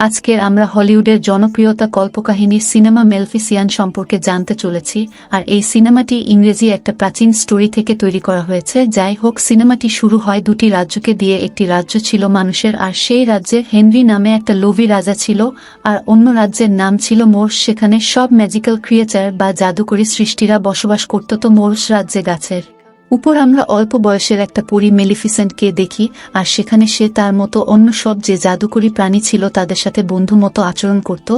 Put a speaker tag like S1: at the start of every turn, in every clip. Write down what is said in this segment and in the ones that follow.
S1: আজকের আমরা হলিউডের জনপ্রিয়তা কল্পকাহিনী সিনেমা মেলফিসিয়ান সম্পর্কে জানতে চলেছি, আর এই সিনেমাটি ইংরেজি একটা প্রাচীন স্টোরি থেকে তৈরি করা হয়েছে। যাই হোক, সিনেমাটি শুরু হয় দুটি রাজ্যকে দিয়ে। একটি রাজ্য ছিল মানুষের, আর সেই রাজ্যে হেনরি নামে একটা লোভি রাজা ছিল, আর অন্য রাজ্যের নাম ছিল মোর্স। সেখানে সব ম্যাজিক্যাল ক্রিয়েচার বা জাদুকরী সৃষ্টিরা বসবাস করত। তো মোর্স রাজ্যে গাছের উপর আমরা অল্প বয়সের একটা পরি মেলিফিসেন্টকে দেখি, আর সেখানে সে তার মতো অন্য সব যে জাদুকরী প্রাণী ছিল তাদের সাথে বন্ধু মতো আচরণ করত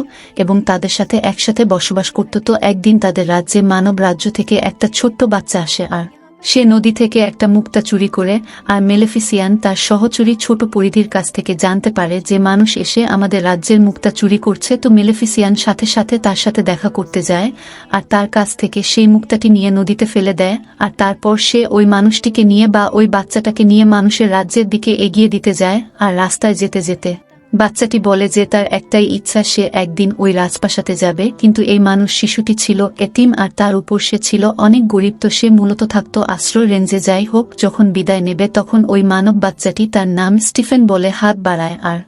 S1: এবং তাদের সাথে একসাথে বসবাস করত। তো একদিন তাদের রাজ্যে মানব রাজ্য থেকে একটা ছোট্ট বাচ্চা আসে, আর সে নদী থেকে একটা মুক্তা চুরি করে আর মেলেফিসিয়ান তার সহচরী ছোট পরিধির কাছ থেকে জানতে পারে যে মানুষ এসে আমাদের রাজ্যের মুক্তা চুরি করছে। তো মেলেফিসিয়ান সাথে সাথে তার সাথে দেখা করতে যায় আর তার কাছ থেকে সেই মুক্তাটি নিয়ে নদীতে ফেলে দেয় আর তারপর সে ওই মানুষটিকে নিয়ে বা ওই বাচ্চাটাকে নিয়ে মানুষের রাজ্যের দিকে এগিয়ে দিতে যায় আর রাস্তায় যেতে যেতে বাচ্চাটি বলে যে তার একটাই ইচ্ছা সে একদিন ওই রাজপ্রাসাতে যাবে, কিন্তু এই মানুষ শিশুটি ছিল এতিম আর তার উপর সে ছিল অনেক গরিব, তো সে মূলত থাকত আশ্রয় রেঞ্জে। যাই হোক, যখন বিদায় নেবে তখন ওই মানব বাচ্চাটি তার নাম স্টিফেন বলে হাত বাড়ায় আর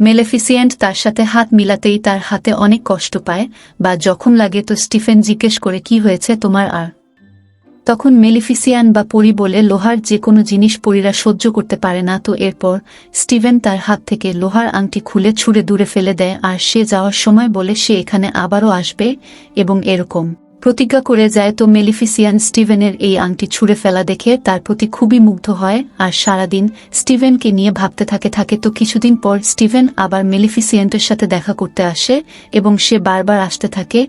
S1: মেলেফিসিয়েন্ট তার সাথে হাত মিলাতেই তার হাতে অনেক কষ্ট পায়, বা যখন লাগে তো স্টিফেন জিজ্ঞেস করে, কি হয়েছে তোমার আর তখন মেলিফিসিয়ান বা পরি বলে লোহার যে কোনো জিনিস পরীরা সহ্য করতে পারে না, তো এরপর স্টিভেন তার হাত থেকে লোহার আংটি খুলে ছুঁড়ে দূরে ফেলে দেয় আর সে যাওয়ার সময় বলে সে এখানে আবারও আসবে এবং এরকম। প্রতিজ্ঞা করে যায়, তো মেলিফিসিয়ান স্টিভেনের এই আংটি ছুঁড়ে ফেলা দেখে তার প্রতি খুবই মুগ্ধ হয় আর সারাদিন স্টিভেনকে নিয়ে ভাবতে থাকে থাকে। তো কিছুদিন পর স্টিভেন আবার মেলিফিসিয়েন্টের সাথে দেখা করতে আসে এবং সে বারবার আসতে থাকে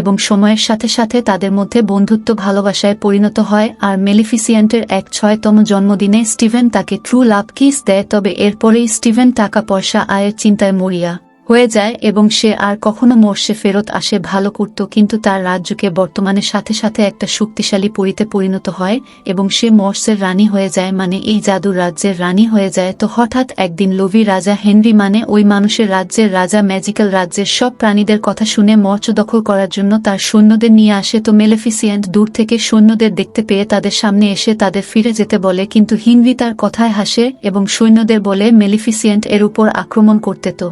S1: এবং সময়ের সাথে সাথে তাদের মধ্যে বন্ধুত্ব ভালোবাসায় পরিণত হয় আর মেলিফিসিয়েন্টের এক ছয়তম জন্মদিনে স্টিভেন তাকে ট্রু লাভ কিস দেয়। তবে এরপরেই স্টিভেন টাকা পয়সা আয়ের চিন্তায় মরিয়া। হয়ে যায় এবং সে আর কখনো মোর্শে ফেরত আসে ভালো করত কিন্তু তার রাজ্যকে বর্তমানে সাথে সাথে একটা শক্তিশালী পরিতে পরিণত হয় এবং সে মর্সের রানী হয়ে যায় মানে এই জাদুর রাজ্যের রানী হয়ে যায়। তো হঠাৎ একদিন লোভি রাজা হেনরি মানে ওই মানুষের রাজ্যের রাজা ম্যাজিক্যাল রাজ্যের সব প্রাণীদের কথা শুনে মর্চ দখল করার জন্য তার সৈন্যদের নিয়ে আসে। তো মেলেফিসিয়েন্ট দূর থেকে সৈন্যদের দেখতে পেয়ে তাদের সামনে এসে তাদের ফিরে যেতে বলে কিন্তু হিনরি তার কথায় হাসে এবং সৈন্যদের বলে মেলিফিসিয়েন্ট এর উপর আক্রমণ করতে তো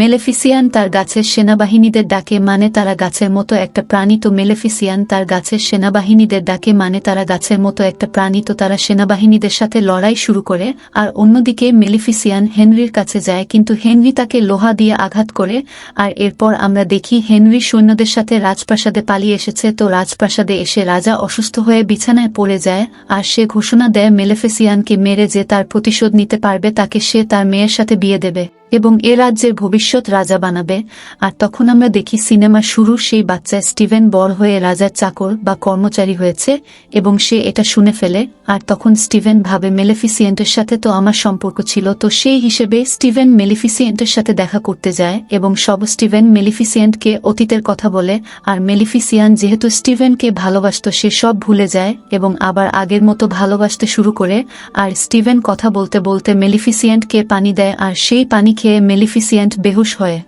S1: মেলেফিসিয়ান তার গাছের সেনাবাহিনীদের ডাকে মানে তারা গাছের মতো একটা প্রাণী, তো মেলেফিসিয়ান তার গাছের সেনাবাহিনীদের ডাকে মানে তারা গাছের মতো একটা প্রাণী, তো তারা সেনাবাহিনীদের সাথে লড়াই শুরু করে। আর অন্যদিকে মেলিফিসিয়ান হেনরির কাছে যায়, কিন্তু হেনরি তাকে লোহা দিয়ে আঘাত করে। আর এরপর আমরা দেখি হেনরি সৈন্যদের সাথে রাজপ্রাসাদে পালিয়ে এসেছে, তো রাজপ্রাসাদে এসে রাজা অসুস্থ হয়ে বিছানায় পড়ে যায়। আর সে ঘোষণা দেয় মেলেফিসিয়ানকে মেরে যে তার প্রতিশোধ নিতে পারবে, তাকে সে তার মেয়ের সাথে বিয়ে দেবে। এবং এ রাজ্যের ভবিষ্যৎ রাজা বানাবে। আর তখন আমরা দেখি সিনেমা শুরু সেই বাচ্চা স্টিভেন বড় হয়ে রাজার চাকর বা কর্মচারী হয়েছে এবং সে এটা শুনে ফেলে। আর তখন স্টিভেন ভাবে মেলিফিসিয়েন্টের সাথে তো আমার সম্পর্ক ছিল, তো সেই হিসেবে স্টিভেন মেলিফিসিয়েন্টের সাথে দেখা করতে যায় এবং সব স্টিভেন মেলিফিসিয়েন্টকে অতীতের কথা বলে। আর মেলিফিসিয়ান যেহেতু স্টিভেনকে ভালোবাসত, সে সব ভুলে যায় এবং আবার আগের মতো ভালোবাসতে শুরু করে। আর স্টিভেন কথা বলতে বলতে মেলিফিসিয়েন্টকে পানি দেয়, আর সেই পানি খেয়ে মেলিফিসিয়েন্ট বেহুশ হয়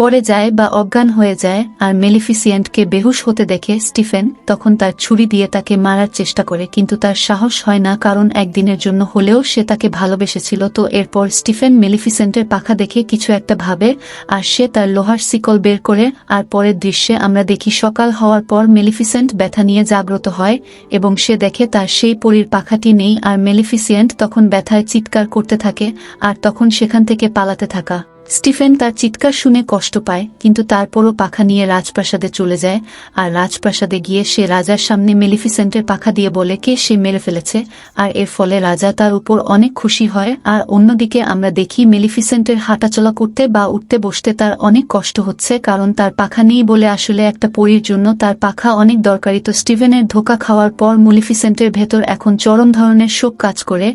S1: পড়ে যায় বা অজ্ঞান হয়ে যায় আর মেলিফিসিয়েন্টকে বেহুশ হতে দেখে স্টিফেন তখন তার ছুরি দিয়ে তাকে মারার চেষ্টা করে, কিন্তু তার সাহস হয় না কারণ একদিনের জন্য হলেও সে তাকে ভালোবেসেছিল। তো এরপর স্টিফেন মেলিফিসেন্টের পাখা দেখে কিছু একটা ভাবে আর সে তার লোহার শিকল বের করে আর পরের দৃশ্যে আমরা দেখি সকাল হওয়ার পর মেলিফিসেন্ট ব্যথা নিয়ে জাগ্রত হয় এবং সে দেখে তার সেই পরীর পাখাটি নেই আর মেলিফিসিয়েন্ট তখন ব্যথায় চিৎকার করতে থাকে আর তখন সেখান থেকে পালাতে থাকা। স্টিফেন তার চিৎকার শুনে কষ্ট পায়, কিন্তু তারপরও পাখা নিয়ে রাজপ্রাসাদে চলে যায়, আর রাজপ্রাসাদে গিয়ে সে রাজার সামনে মেলিফিসেন্টের পাখা দিয়ে বলে কে সে মেরে ফেলেছে, আর এর ফলে রাজা তার উপর অনেক খুশি হয়, আর অন্যদিকে আমরা দেখি মেলিফিসেন্টের হাঁটাচলা করতে বা উঠতে বসতে তার অনেক কষ্ট হচ্ছে, কারণ তার পাখা নেই বলে আসলে একটা পরীর জন্য তার পাখা অনেক দরকারি। তো স্টিভেনের ধোকা খাওয়ার পর মুলিফিসেন্টের ভেতর এখন চরম ধরনের শোক কাজ করে,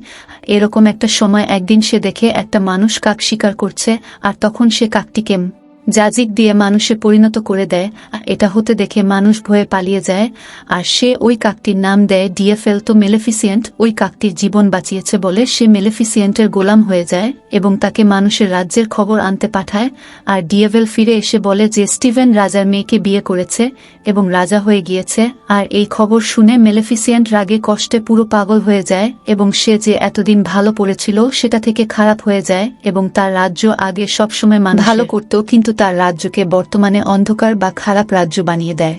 S1: এরকম একটা সময় একদিন সে দেখে একটা মানুষ কাক শিকার করছে আর তখন সে কাকটিকে জাজিক দিয়ে মানুষে পরিণত করে দেয়, আর এটা হতে দেখে মানুষ ভয়ে পালিয়ে যায়, আর সে ওই কাকটির নাম দেয় ডিএফএল। তো মেলেফিসিয়েন্ট ওই কাকটির জীবন বাঁচিয়েছে বলে সে মেলেফিসিয়েন্টের গোলাম হয়ে যায়। এবং তাকে মানুষের রাজ্যের খবর আনতে পাঠায়, আর ডিএভেল ফিরে এসে বলে যে স্টিভেন রাজার মেয়েকে বিয়ে করেছে এবং রাজা হয়ে গিয়েছে, আর এই খবর শুনে মেলেফিসিয়েন্ট রাগে কষ্টে পুরো পাগল হয়ে যায় এবং সে যে এতদিন ভালো পড়েছিল সেটা থেকে খারাপ হয়ে যায় এবং তার রাজ্য আগে সবসময় ভালো করত, কিন্তু তার রাজ্যকে বর্তমানে অন্ধকার বা খারাপ রাজ্য বানিয়ে দেয়।